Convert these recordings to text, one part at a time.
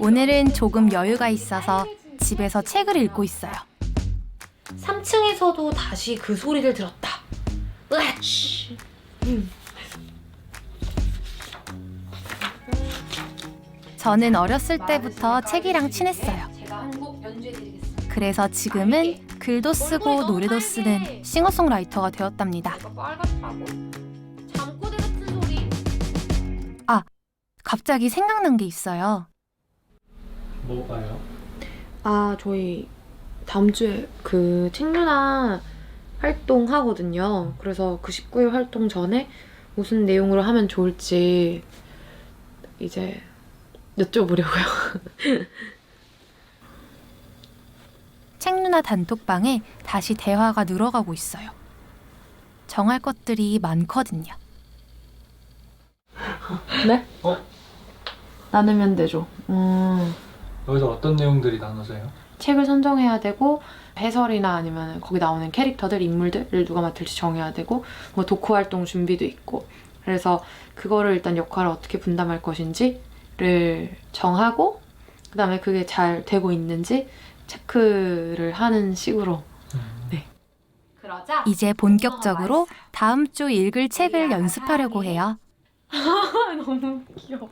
오늘은 조금 여유가 있어서 집에서 책을 읽고 있어요. 3층에서도 다시 그 소리를 들었다. 으아치. 음. 저는 어렸을 때부터 책이랑 친했어요. 그래서 지금은 글도 쓰고 노래도 쓰는 싱어송라이터가 되었답니다. 갑자기 생각난 게 있어요. 뭐가요? 아 저희 다음 주에 그 책류나 활동 하거든요. 그래서 그 19일 활동 전에 무슨 내용으로 하면 좋을지 이제 여쭤보려고요. 책 누나 단톡방에 다시 대화가 늘어가고 있어요. 정할 것들이 많거든요. 네? 어? 나누면 되죠. 음, 여기서 어떤 내용들이 나눠져요? 책을 선정해야 되고 해설이나 아니면 거기 나오는 캐릭터들, 인물들을 누가 맡을지 정해야 되고 뭐 독후 활동 준비도 있고 그래서 그거를 일단 역할을 어떻게 분담할 것인지를 정하고 그다음에 그게 잘 되고 있는지 체크를 하는 식으로 음, 그러자 이제 본격적으로 다음 주 읽을 책을 연습하려고 해요. 너무 귀여워.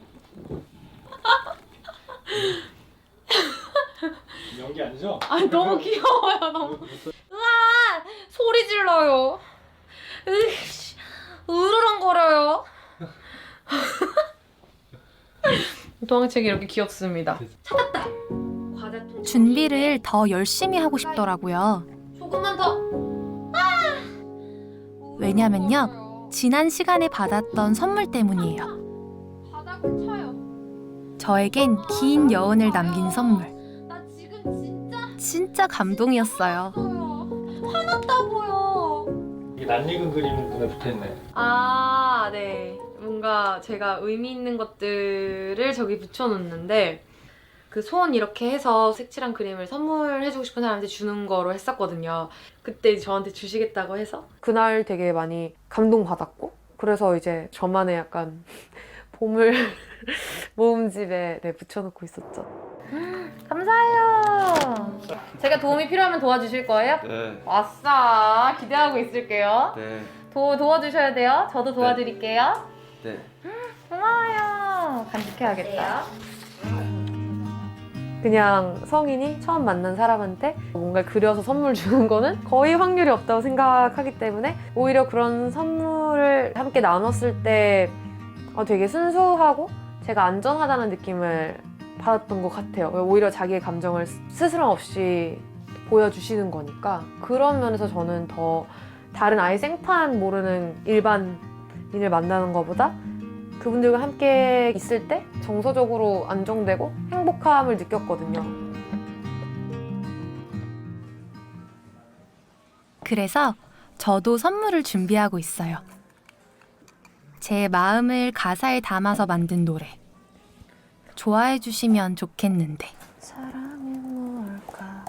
연기 아니죠? 아 너무 귀여워요. 너무 소리 질러요. 으이씨, 으르렁거려요. 동화책이 이렇게 귀엽습니다. 찾았다. 과자 통 준비를 더 열심히 하고 싶더라고요. 조금만 더. 왜냐면요. 지난 시간에 받았던 선물 때문이에요. 저에겐 긴 여운을 남긴 선물. 나 지금 진짜 진짜 감동이었어요. 없어요. 화났다고요. 이게 낯익은 그림 눈에 붙어있네. 아, 네. 뭔가 제가 의미 있는 것들을 저기 붙여놓는데 그 소원 이렇게 해서 색칠한 그림을 선물해주고 싶은 사람한테 주는 거로 했었거든요. 그때 저한테 주시겠다고 해서 그날 되게 많이 감동받았고 그래서 이제 저만의 약간 보물 모음집에 네, 붙여놓고 있었죠. 감사해요. 제가 도움이 필요하면 도와주실 거예요? 네, 아싸 기대하고 있을게요. 네, 도, 도와주셔야 돼요. 저도 도와드릴게요. 네. 고마워요. 간직해야겠다. 그냥 성인이 처음 만난 사람한테 뭔가 그려서 선물 주는 거는 거의 확률이 없다고 생각하기 때문에 오히려 그런 선물을 함께 나눴을 때 어, 되게 순수하고 제가 안전하다는 느낌을 받았던 것 같아요. 오히려 자기의 감정을 스스럼 없이 보여주시는 거니까 그런 면에서 저는 더 다른 아예 생판 모르는 일반인을 만나는 것보다 그분들과 함께 있을 때 정서적으로 안정되고 행복함을 느꼈거든요. 그래서 저도 선물을 준비하고 있어요. 제 마음을 가사에 담아서 만든 노래. 좋아해 주시면 좋겠는데. 사랑이 뭘까?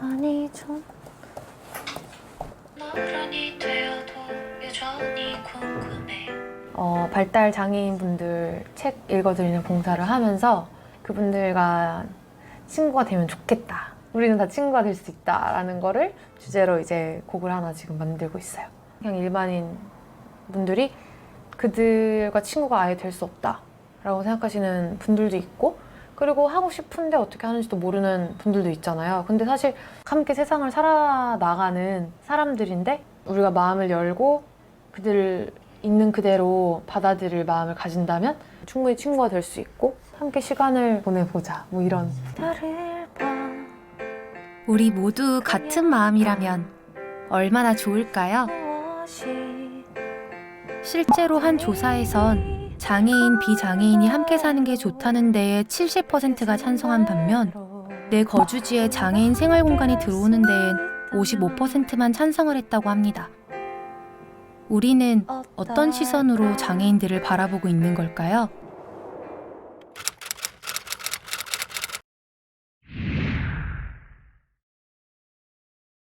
아니 좀 어른이 되어도 여전히 궁금해. 어, 발달 장애인 분들 책 읽어드리는 봉사를 하면서 그분들과 친구가 되면 좋겠다. 우리는 다 친구가 될 수 있다라는 거를 주제로 이제 곡을 하나 지금 만들고 있어요. 그냥 일반인 분들이 그들과 친구가 아예 될 수 없다라고 생각하시는 분들도 있고 그리고 하고 싶은데 어떻게 하는지도 모르는 분들도 있잖아요. 근데 사실 함께 세상을 살아나가는 사람들인데 우리가 마음을 열고 그들 있는 그대로 받아들일 마음을 가진다면 충분히 친구가 될 수 있고 함께 시간을 보내보자 뭐 이런 우리 모두 같은 마음이라면 얼마나 좋을까요? 실제로 한 조사에선 장애인, 비장애인이 함께 사는 게 좋다는 데에 70%가 찬성한 반면 내 거주지에 장애인 생활 공간이 들어오는 데엔 55%만 찬성을 했다고 합니다. 우리는 어떤 시선으로 장애인들을 바라보고 있는 걸까요?